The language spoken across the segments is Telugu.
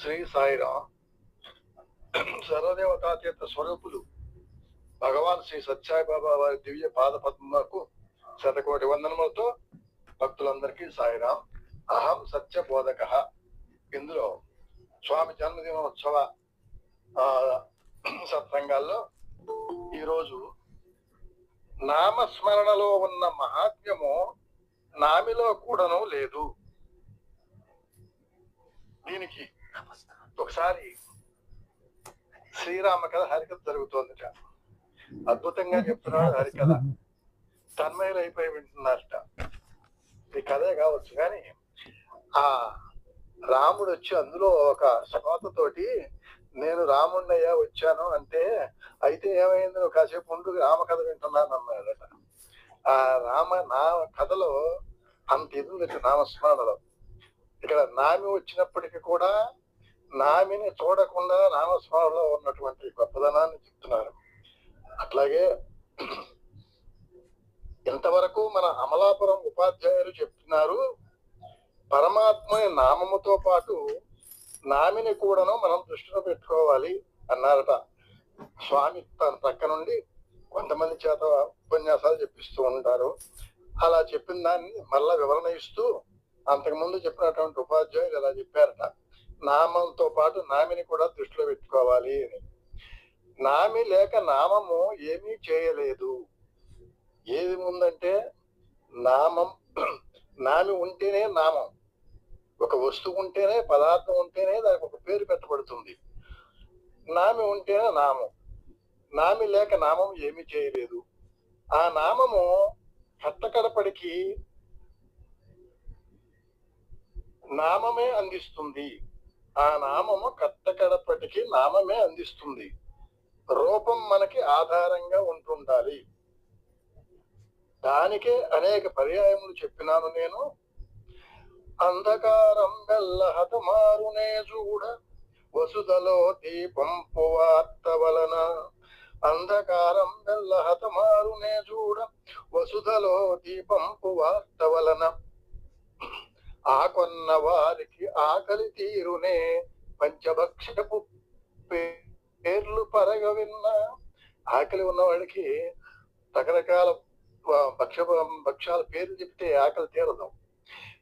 శ్రీ సాయిరాం సర్వదేవతాతీత స్వరూపులు. భగవాన్ శ్రీ సత్యాయి బాబా వారి దివ్య పాద పద్మకు శతకోటి వందనములతో భక్తులందరికీ సాయిరాం. అహం సత్య బోధక ఇందులో స్వామి జన్మదినోత్సవ సత్సంగాల్లో ఈరోజు నామస్మరణలో ఉన్న మహాత్మ్యము నామిలో కూడాను లేదు. దీనికి ఒకసారి శ్రీరామ కథ హరికథ జరుగుతోందిట అద్భుతంగా చెప్తున్నాడు హరికథ. తన్మయులు అయిపోయి వింటున్నారట. ఈ కథే కావచ్చు కానీ ఆ రాముడు వచ్చి అందులో ఒక శ్రోతతోటి నేను రాముడినయ్యా వచ్చాను అంటే అయితే ఏమైంది? నువ్వు కాసేపు ముందు రామ కథ వింటున్నాను అన్నాడట. ఆ రామ నా కథలో అంత ఇది నామస్మరణలో. ఇక్కడ నామి వచ్చినప్పటికీ కూడా నామిని చూడకుండా రామస్వామిలో ఉన్నటువంటి గొప్పదనాన్ని చెప్తున్నారు. అట్లాగే ఇంతవరకు మన అమలాపురం ఉపాధ్యాయులు చెప్తున్నారు పరమాత్మ నామముతో పాటు నామిని కూడాను మనం దృష్టిలో పెట్టుకోవాలి అన్నారట. స్వామి తన పక్క నుండి కొంతమంది చేత ఉపన్యాసాలు చెప్పిస్తూ ఉంటారు. అలా చెప్పిన దాన్ని మళ్ళా వివరణ ఇస్తూ అంతకుముందు చెప్పినటువంటి ఉపాధ్యాయులు ఇలా చెప్పారట. నామంతో పాటు నామిని కూడా దృష్టిలో పెట్టుకోవాలి అని. నామి లేక నామము ఏమీ చేయలేదు. ఏది ఉందంటే నామం నామి ఉంటేనే నామం. ఒక వస్తువు ఉంటేనే పదార్థం ఉంటేనే దానికి ఒక పేరు పెట్టబడుతుంది. నామి ఉంటేనే నామం. నామి లేక నామం ఏమీ చేయలేదు. ఆ నామము కట్టకడపడికి నామమే అందిస్తుంది. ఆ నామము కట్టకడపటికి నామమే అందిస్తుంది. రూపం మనకి ఆధారంగా ఉంటుండాలి. దానికే అనేక పర్యాయములు చెప్పినాను నేను. అంధకారం బెల్లహతమారునే చూడ వసుదలో దీపం పువార్త వలన అంధకారం బెల్లహతమారునే చూడ వసుదలో దీపం పువార్త వలన ఆకొన్న వారికి ఆకలి తీరునే పంచభక్షపు పేర్లు పరగ విన్న ఆకలి ఉన్న రకరకాల భక్ష భక్ష్యాల పేర్లు చెప్తే ఆకలి తీరదు.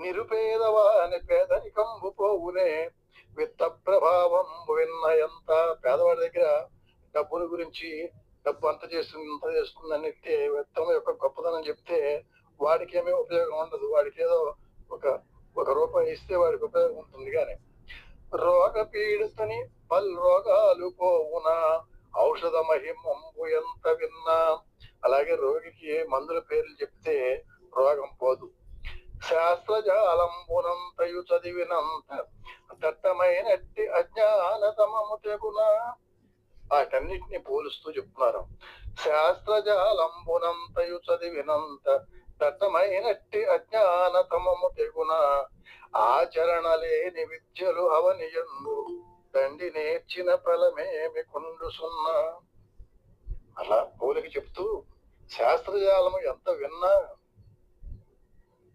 నిరుపేదవాని పేదరికంబు పోవునే విత్త ప్రభావం విన్న ఎంత పేదవాడి దగ్గర డబ్బుల గురించి డబ్బు అంత చేస్తుంది ఇంత చేస్తుంది అని చెప్తే విత్తం యొక్క గొప్పదనం చెప్తే వాడికి ఏమీ ఉపయోగం ఉండదు. వాడికి ఏదో ఒక ఒక రూపాయి ఇస్తే వాడికి ఉపయోగం ఉంటుంది కానీ రోగ పీడితని పల్ రోగాలు పోవునా ఔషధ మహిమంబు ఎంత విన్నా. అలాగే రోగికి మందుల పేర్లు చెప్తే రోగం పోదు. శాస్త్రజాలంబునంతయు చదివినంత దట్టమైనట్టి అజ్ఞానతమము తెగునా వాటన్నిటిని పోలుస్తూ చెప్తున్నారు. శాస్త్రజాలంబునంతయు చదివినంత దట్టమైనట్టి అజ్ఞానతమము తెగున. ఆచరణ లేని విద్యలు అవనియందు దండి నేర్చిన ఫలమేమి కొండు సున్నా అలా పోలికి చెప్తూ శాస్త్రజాలము ఎంత విన్నా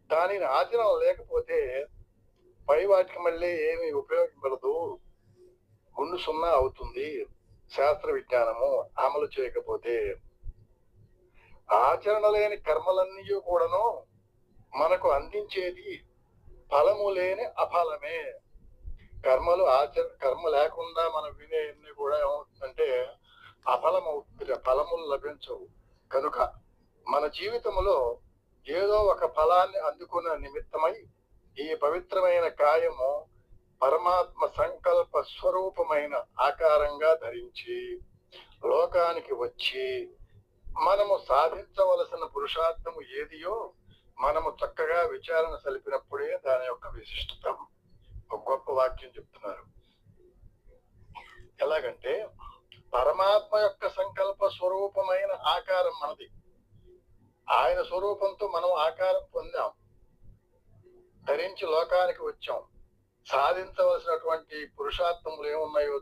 దానిని ఆచరణ లేకపోతే పై వాటికి మళ్ళీ ఏమి ఉపయోగపడదు. గుండు సున్నా అవుతుంది శాస్త్ర విజ్ఞానము అమలు చేయకపోతే. ఆచరణ లేని కర్మలన్నీ కూడాను మనకు అందించేది ఫలము లేని అఫలమే. కర్మలు ఆచర కర్మ లేకుండా మనం వినేవన్నీ కూడా ఏమవుతుందంటే అఫలం అవుతుంది ఫలములు లభించవు. కనుక మన జీవితంలో ఏదో ఒక ఫలాన్ని అందుకున్న నిమిత్తమై ఈ పవిత్రమైన కాయము పరమాత్మ సంకల్ప స్వరూపమైన ఆకారంగా ధరించి లోకానికి వచ్చి మనము సాధించవలసిన పురుషార్థము ఏదియో మనము చక్కగా విచారణ సలిపినప్పుడే దాని యొక్క విశిష్టత ఒక గొప్ప వాక్యం చెప్తున్నారు. ఎలాగంటే పరమాత్మ యొక్క సంకల్ప స్వరూపమైన ఆకారం మనది. ఆయన స్వరూపంతో మనం ఆకారం పొందాం. ధరించి లోకానికి వచ్చాం. సాధించవలసినటువంటి పురుషార్థములు ఏమున్నాయో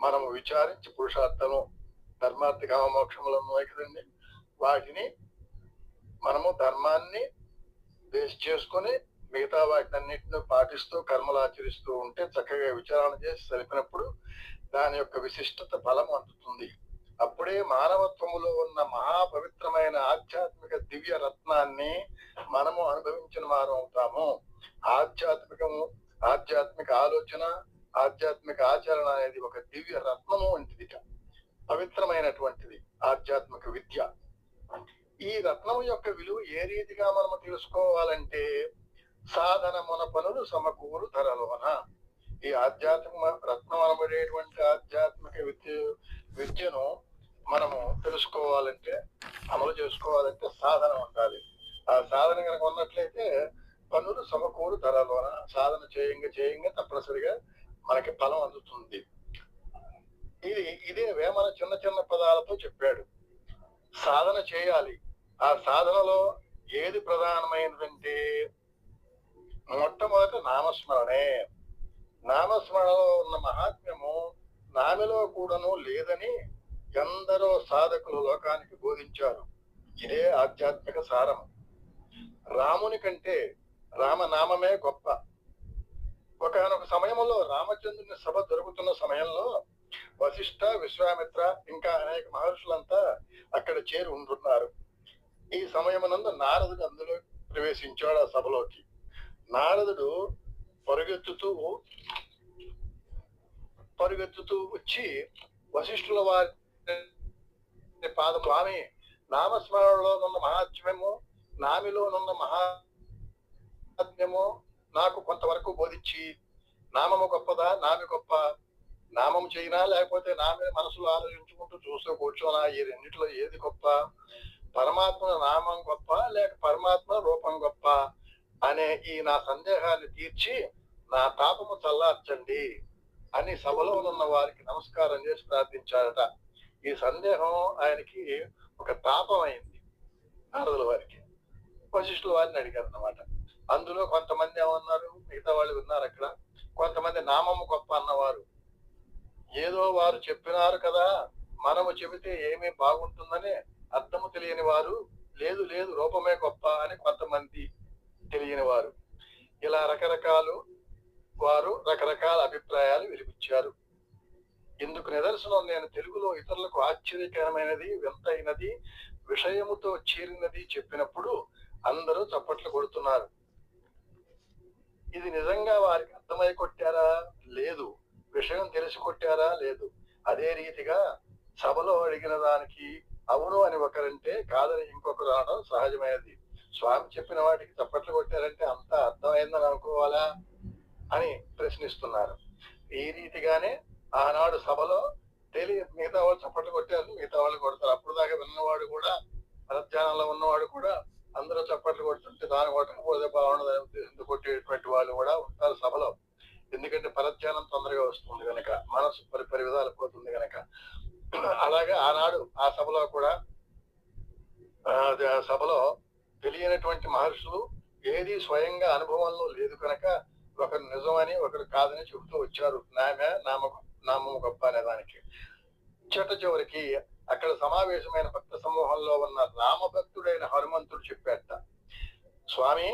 మనము విచారించి పురుషార్థము ధర్మార్థ కామోక్షములు ఉన్నాయి కదండి. వాటిని మనము ధర్మాన్ని బేస్ చేసుకొని మిగతా వాటినన్నిటిని పాటిస్తూ కర్మలు ఆచరిస్తూ ఉంటే చక్కగా విచారణ చేసి సరిపినప్పుడు దాని యొక్క విశిష్టత బలం అందుతుంది. అప్పుడే మానవత్వములో ఉన్న మహాపవిత్రమైన ఆధ్యాత్మిక దివ్య రత్నాన్ని మనము అనుభవించిన వారు అవుతాము. ఆధ్యాత్మికము ఆధ్యాత్మిక ఆలోచన ఆధ్యాత్మిక ఆచరణ అనేది ఒక దివ్య రత్నము వంటిది పవిత్రమైనటువంటిది ఆధ్యాత్మిక విద్య. ఈ రత్నం యొక్క విలువ ఏ రీతిగా మనము తెలుసుకోవాలంటే సాధన మన పనులు సమకూరు ధరలోన. ఈ ఆధ్యాత్మిక రత్నం అనబడేటువంటి ఆధ్యాత్మిక విద్య విద్యను మనము తెలుసుకోవాలంటే అమలు చేసుకోవాలంటే సాధన ఉండాలి. ఆ సాధన కనుక ఉన్నట్లయితే పనులు సమకూరు ధరలోన. సాధన చేయంగా చేయంగా తప్పనిసరిగా మనకి ఫలం అందుతుంది. ఇది ఇదే వేమన చిన్న చిన్న పదాలతో చెప్పాడు. సాధన చేయాలి. ఆ సాధనలో ఏది ప్రధానమైనదంటే మొట్టమొదట నామస్మరణే. నామస్మరణలో ఉన్న మహాత్మ్యము నామిలో కూడాను లేదని ఎందరో సాధకులు లోకానికి బోధించారు. ఇదే ఆధ్యాత్మిక సారం. రాముని కంటే రామనామమే గొప్ప. ఒకనొక సమయంలో రామచంద్రుని సభ జరుగుతున్న సమయంలో వశిష్ఠ విశ్వామిత్ర ఇంకా అనేక మహర్షులంతా అక్కడ చేరి ఉంటున్నారు ఈ సమయమునందు నారదుడు అందులో ప్రవేశించాడు ఆ సభలోకి. నారదుడు పరుగెత్తుతూ పరుగెత్తుతూ వచ్చి వశిష్ఠుల వారి పాదం స్వామి నామస్మరణలో ఉన్న మహాత్మ్యము నామిలో నున్న మహాత్మ్యము నాకు కొంతవరకు బోధించి నామము గొప్పదా నామి గొప్ప? నామం చేయినా లేకపోతే నామే మనసులో ఆలోచించుకుంటూ చూస్తూ కూర్చోనా ఈ రెండిట్లో ఏది గొప్ప? పరమాత్మ నామం గొప్ప లేక పరమాత్మ రూపం గొప్ప అనే ఈ నా సందేహాన్ని తీర్చి నా తాపము చల్లార్చండి అని సభలో ఉన్న వారికి నమస్కారం చేసి ప్రార్థించారట. ఈ సందేహం ఆయనకి ఒక తాపం అయింది నారదుల వారికి. వశిష్ఠుల వారిని అడిగారు అన్నమాట అందులో కొంతమంది ఏమన్నారు? మిగతా వాళ్ళు విన్నారు అక్కడ. కొంతమంది నామము గొప్ప అన్నవారు. ఏదో వారు చెప్పినారు కదా మనము చెబితే ఏమీ బాగుంటుందని అర్థము తెలియని వారు లేదు లేదు రూపమే గొప్ప అని కొంతమంది తెలియని వారు ఇలా రకరకాలు వారు రకరకాల అభిప్రాయాలు వెలిపించారు. ఇందుకు నిదర్శనం నేను తెలుగులో ఇతరులకు ఆశ్చర్యకరమైనది వింతైనది విషయముతో చేరినది చెప్పినప్పుడు అందరూ చప్పట్లు కొడుతున్నారు. ఇది నిజంగా వారికి అర్థమై కొట్టే విషయం తెలిసి కొట్టారా లేదు. అదే రీతిగా సభలో అడిగిన దానికి అవును అని ఒకరంటే కాదని ఇంకొకరు రావడం సహజమైనది. స్వామి చెప్పిన వాటికి చప్పట్లు కొట్టారంటే అంత అర్థమైందని అనుకోవాలా? అని ప్రశ్నిస్తున్నారు. ఈ రీతిగానే ఆనాడు సభలో తెలియ మిగతా వాళ్ళు చప్పట్లు కొట్టారు మిగతా వాళ్ళు కొడతారు. అప్పుడు దాకా విన్నవాడు కూడా పరధ్యానంలో ఉన్నవాడు కూడా అందరూ చప్పట్లు కొడుతుంటే దాని కొట్టకపోతే బాగుండదు ఎందుకు కొట్టేటువంటి వాళ్ళు కూడా ఉంటారు సభలో ఎందుకంటే పరధ్యానం తొందరగా వస్తుంది కనుక మనసు పరి పరి విధాలు పోతుంది కనుక అలాగే ఆనాడు ఆ సభలో కూడా సభలో తెలియనటువంటి మహర్షులు ఏది స్వయంగా అనుభవంలో లేదు కనుక ఒకరు నిజమని ఒకరు కాదని చెబుతూ వచ్చారు. నామే నామ నామము గొప్ప అనే దానికి. చిట్ట చివరికి అక్కడ సమావేశమైన భక్త సమూహంలో ఉన్న రామభక్తుడైన హనుమంతుడు చెప్పేట స్వామి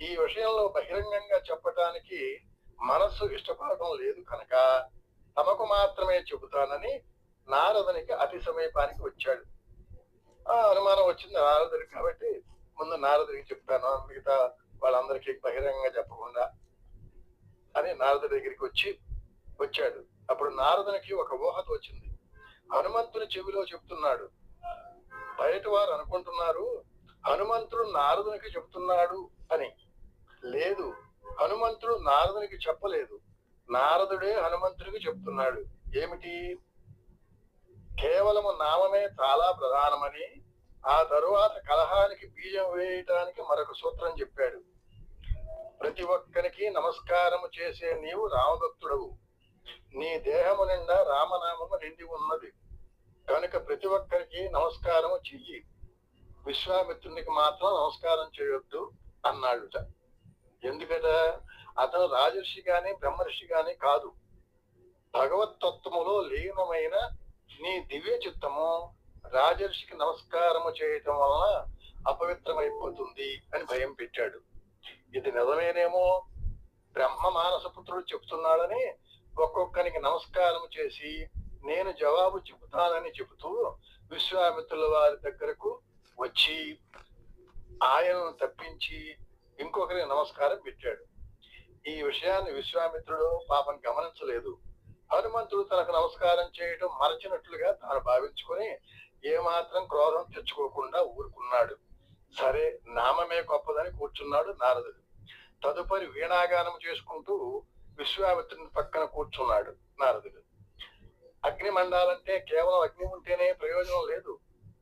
ఈ విషయంలో బహిరంగంగా చెప్పటానికి మనస్సు ఇష్టపడటం లేదు కనుక తమకు మాత్రమే చెబుతానని నారదునికి అతి సమీపానికి వచ్చాడు. ఆ అనుమానం వచ్చింది నారదుడికి కాబట్టి ముందు నారదుడికి చెప్తాను మిగతా వాళ్ళందరికీ బహిరంగంగా చెప్పకుండా అని నారదుడి దగ్గరికి వచ్చి వచ్చాడు. అప్పుడు నారదునికి ఒక ఊహ వచ్చింది హనుమంతుని చెవిలో చెప్తున్నాడు. బయట వారు అనుకుంటున్నారు హనుమంతుడు నారదునికి చెప్తున్నాడు అని. లేదు హనుమంతుడు నారదునికి చెప్పలేదు. నారదుడే హనుమంతుడికి చెప్తున్నాడు. ఏమిటి? కేవలము నామమే చాలా ప్రధానమని ఆ తరువాత కలహానికి బీజం వేయటానికి మరొక సూత్రం చెప్పాడు. ప్రతి ఒక్కరికి నమస్కారము చేసే నీవు రామభక్తుడవు. నీ దేహము నిండా రామనామము నిండి ఉన్నది. కనుక ప్రతి ఒక్కరికి నమస్కారము చెయ్యి. విశ్వామిత్రునికి మాత్రం నమస్కారం చేయొద్దు అన్నాడుట. ఎందుకట అతను రాజర్షి గాని బ్రహ్మర్షి గాని కాదు. భగవతత్వములో లీనమైన నీ దివ్య చిత్తము రాజర్షికి నమస్కారము చేయటం వలన అపవిత్రమైపోతుంది అని భయం పెట్టాడు. ఇది నిజమేనేమో? బ్రహ్మ మానసపుత్రుడు చెప్తున్నాడని ఒక్కొక్కరికి నమస్కారం చేసి నేను జవాబు చెబుతానని చెబుతూ విశ్వామిత్రుల వారి దగ్గరకు వచ్చి ఆయనను తప్పించి ఇంకొకరికి నమస్కారం పెట్టాడు. ఈ విషయాన్ని విశ్వామిత్రుడు పాపం గమనించలేదు. హనుమంతుడు తనకు నమస్కారం చేయడం మరచినట్లుగా తాను భావించుకొని ఏమాత్రం క్రోధం తెచ్చుకోకుండా ఊరుకున్నాడు. సరే నామమే గొప్పదని కూర్చున్నాడు నారదుడు. తదుపరి వీణాగానం చేసుకుంటూ విశ్వామిత్రుని పక్కన కూర్చున్నాడు నారదుడు. అగ్ని మండాలంటే కేవలం అగ్ని ఉంటేనే ప్రయోజనం లేదు.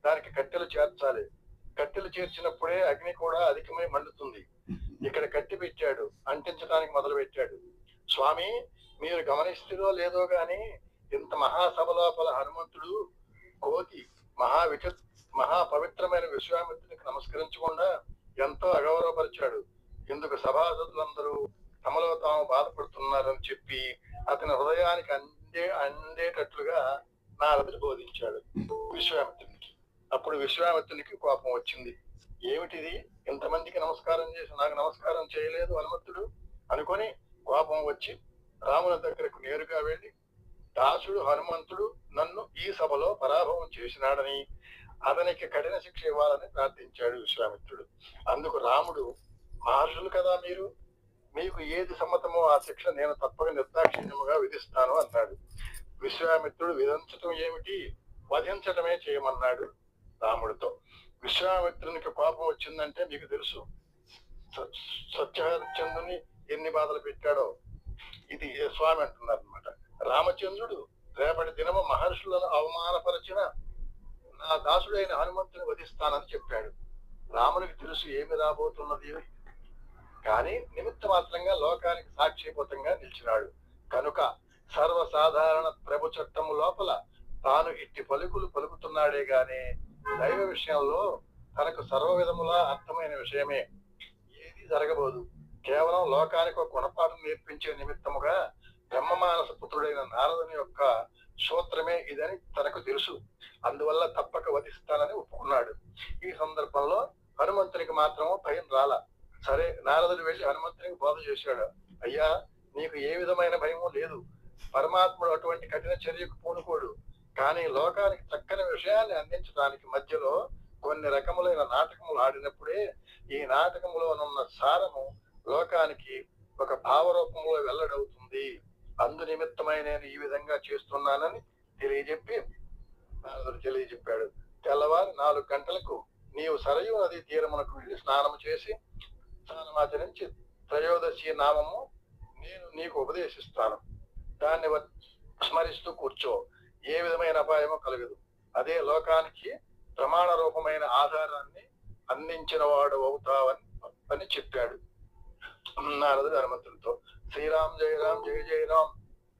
దానికి కట్టెలు చేర్చాలి. కట్టెలు చేర్చినప్పుడే అగ్ని కూడా అధికమై మండుతుంది. ఇక్కడ కట్టి పెట్టాడు అంటించడానికి మొదలు పెట్టాడు. స్వామి మీరు గమనిస్తుదో లేదో గాని ఇంత మహాసభ లోపల హనుమంతుడు కోతి మహా విచ మహా పవిత్రమైన విశ్వామిత్రునికి నమస్కరించకుండా ఎంతో అగౌరవపరిచాడు. ఇందుకు సభాసదులందరూ తమలో తాము బాధపడుతున్నారని చెప్పి అతని హృదయానికి అందే అందేటట్లుగా నారదుడు బోధించాడు విశ్వామిత్రునికి. అప్పుడు విశ్వామిత్రునికి కోపం వచ్చింది. ఏమిటిది? ఇంతమందికి నమస్కారం చేసి నాకు నమస్కారం చేయలేదు హనుమంతుడు అనుకొని కోపం వచ్చి రాముని దగ్గరకు నేరుగా వెళ్ళి దాసుడు హనుమంతుడు నన్ను ఈ సభలో పరాభవం చేసినాడని అతనికి కఠిన శిక్ష ఇవ్వాలని ప్రార్థించాడు విశ్వామిత్రుడు. అందుకు రాముడు మహర్షులు కదా మీరు? మీకు ఏది సమ్మతమో ఆ శిక్ష నేను తప్పక నిర్దాక్షిణ్యముగా విధిస్తాను అన్నాడు. విశ్వామిత్రుడు విధించటం ఏమిటి? వధించటమే చేయమన్నాడు రాముడితో. విశ్వామిత్రునికి కోపం వచ్చిందంటే మీకు తెలుసు. స- సత్యహరిచంద్రుని ఎన్ని బాధలు పెట్టాడో. ఇది స్వామి అంటున్నారు అనమాట రామచంద్రుడు రేపటి దినము మహర్షులను అవమానపరచిన నా దాసుడైన హనుమంతుని వధిస్తానని చెప్పాడు. రామునికి తెలుసు ఏమి రాబోతున్నది. కానీ నిమిత్త మాత్రంగా లోకానికి సాక్షిభూతంగా నిలిచినాడు. కనుక సర్వసాధారణ ప్రభు చట్టము లోపల తాను ఇట్టి పలుకులు పలుకుతున్నాడే గాని దైవ విషయంలో తనకు సర్వ విధములా అర్థమైన విషయమే. ఏది జరగబోదు. కేవలం లోకానికి ఒక గుణపాఠం నేర్పించే నిమిత్తముగా బ్రహ్మమానస పుత్రుడైన నారదుని యొక్క సూత్రమే ఇదని తనకు తెలుసు. అందువల్ల తప్పక వధిస్తానని ఒప్పుకున్నాడు. ఈ సందర్భంలో హనుమంతునికి మాత్రము భయం రాల. సరే నారదుడు వెళ్ళి హనుమంతునికి బోధ చేశాడు. అయ్యా నీకు ఏ విధమైన భయము లేదు. పరమాత్ముడు అటువంటి కఠిన చర్యకు పూనుకోడు. కానీ లోకానికి చక్కని విషయాన్ని అందించడానికి మధ్యలో కొన్ని రకములైన నాటకములు ఆడినప్పుడే ఈ నాటకంలో ఉన్న సారము లోకానికి ఒక భావరూపంలో వెల్లడవుతుంది. అందు నిమిత్తమై నేను ఈ విధంగా చేస్తున్నానని తెలియజెప్పి తెలియజెప్పాడు. తెల్లవారు నాలుగు గంటలకు నీవు సరయు నది తీరమునకు వెళ్ళి స్నానము చేసి స్నానమాచరించి త్రయోదశి నామము నేను నీకు ఉపదేశిస్తాను. దాన్ని స్మరిస్తూ కూర్చో. ఏ విధమైన అపాయమో కలగదు. అదే లోకానికి ప్రమాణ రూపమైన ఆధారాన్ని అందించిన వాడు అవుతావని అని చెప్పాడు. నారదుడు హనుమంతుడితో శ్రీరామ్ జయ జయ జయ రామ్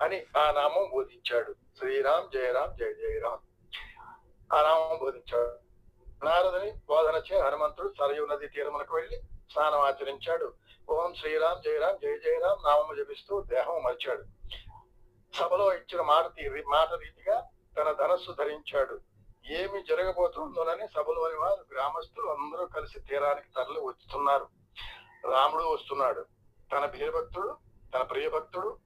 అని ఆ నామం బోధించాడు. శ్రీరామ్ జయ జయ జయ రామ్ ఆ నామం బోధించాడు. నారదుని బోధన చే హనుమంతుడు సరయు నది తీరమునకు వెళ్ళి స్నానం ఆచరించాడు. ఓం శ్రీరామ్ జయ జయ జయ రామ్ నామము జపిస్తూ దేహం మరిచాడు. సభలో ఇచ్చిన మాట తీరి మాట రీతిగా తన ధనస్సు ధరించాడు. ఏమి జరగబోతుందోనని సభలోని వారు గ్రామస్తులు అందరూ కలిసి తీరానికి తరలి వస్తున్నారు. రాముడు వస్తున్నాడు. తన భీభక్తుడు తన ప్రియభక్తుడు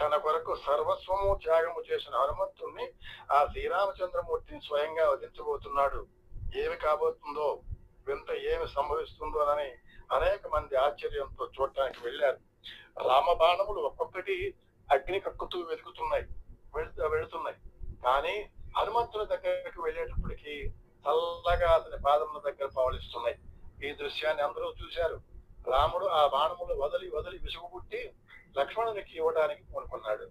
తన కొరకు సర్వస్వము త్యాగము చేసిన హనుమంతుణ్ణి ఆ శ్రీరామచంద్రమూర్తిని స్వయంగా వధించబోతున్నాడు. ఏమి కాబోతుందో వింత ఏమి సంభవిస్తుందోనని అనేక మంది ఆశ్చర్యంతో చూడటానికి వెళ్ళారు. రామబాణములు ఒక్కొక్కటి అగ్ని కక్కుతూ వెతుకుతున్నాయి. వెళుతున్నాయి. కానీ హనుమంతుని దగ్గరకు వెళ్ళేటప్పటికి చల్లగా అతని పాదముల దగ్గర పవలిస్తున్నాయి. ఈ దృశ్యాన్ని అందరూ చూశారు. రాముడు ఆ బాణములు వదిలి వదిలి విసుగుబుట్టి లక్ష్మణునికి ఇవ్వడానికి పూనుకున్నాడు.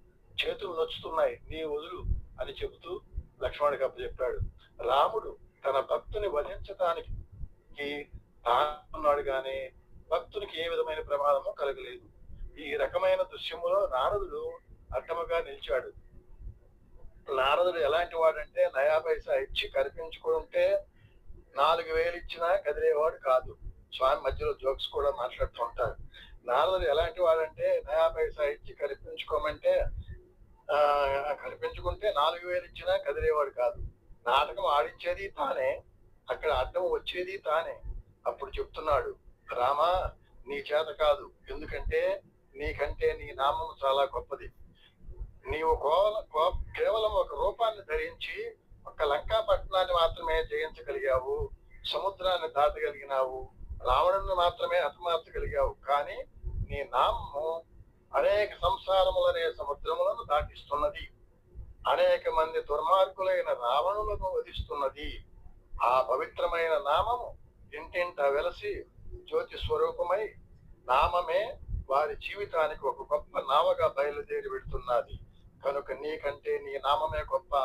చేతులు నొచ్చుతున్నాయి. నీ వదులు అని చెబుతూ లక్ష్మణుడికి అప్పచెప్పాడు. రాముడు తన భక్తుని వధించటానికి తానున్నాడు గాని భక్తునికి ఏ విధమైన ప్రమాదము కలగలేదు. ఈ రకమైన దృశ్యములో నారదుడు అడ్డముగా నిలిచాడు. నారదుడు ఎలాంటి వాడంటే నయా పైసా ఇచ్చి కనిపించుకుంటే నాలుగు వేలు ఇచ్చినా కదిలేవాడు కాదు. స్వామి మధ్యలో జోక్స్ కూడా మాట్లాడుతూ ఉంటారు. నారదుడు ఎలాంటి వాడంటే నయా పైసా ఇచ్చి కనిపించుకోమంటే ఆ కనిపించుకుంటే నాలుగు వేలు ఇచ్చినా కదిలేవాడు కాదు. నాటకం ఆడించేది తానే అక్కడ అడ్డం వచ్చేది తానే. అప్పుడు చెప్తున్నాడు రామా నీ చేత కాదు. ఎందుకంటే నీకంటే నీ నామం చాలా గొప్పది. నీవు కోవల- కేవలం ఒక రూపాన్ని ధరించి ఒక లంకా పట్టణాన్ని మాత్రమే జయించగలిగావు సముద్రాన్ని దాటగలిగినావు రావణుని మాత్రమే హతమార్చగలిగావు కానీ నీ నామము అనేక సంసారములనే సముద్రములను దాటిస్తున్నది. అనేక మంది దుర్మార్గులైన రావణులను వధిస్తున్నది. ఆ పవిత్రమైన నామము ఇంటింట వెలసి జ్యోతి స్వరూపమై నామమే వారి జీవితానికి ఒక గొప్ప నావగా బయలుదేరి పెడుతున్నది కనుక నీకంటే నీ నామమే గొప్ప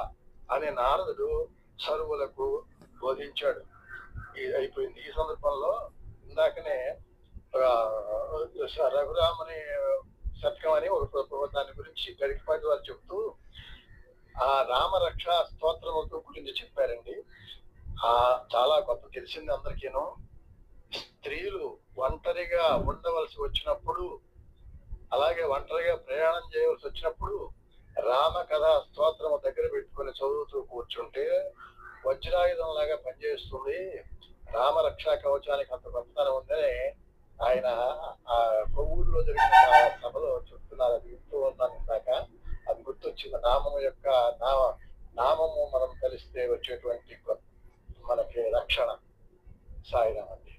అని నారదుడు సరువులకు బోధించాడు. ఇది అయిపోయింది. ఈ సందర్భంలో ఇందాకనే రఘురామని శతకం అని ఒక దాని గురించి గరికపాటి వారు చెప్తూ ఆ రామరక్ష స్తోత్రముతో గురించి చెప్పారండి. ఆ చాలా గొప్ప తెలిసింది అందరికీను. స్త్రీలు ఒంటరిగా ఉండవలసి వచ్చినప్పుడు అలాగే ఒంటరిగా ప్రయాణం చేయవలసి వచ్చినప్పుడు రామ కథ స్తోత్రము దగ్గర పెట్టుకుని చదువుతూ కూర్చుంటే వజ్రాయుధం లాగా పనిచేస్తుంది రామరక్షా కవచానికి అంత గొప్పతనం ఉందని ఆయన ఆ కొవ్వూరులో జరిగిన సభలో చెప్తున్నారు. అది వింటూ ఉన్నాను ఇందాక. అది గుర్తొచ్చింది. నామము యొక్క నామ నామము మనం కలిస్తే వచ్చేటువంటి మనకి రక్షణ సాయిరామండి.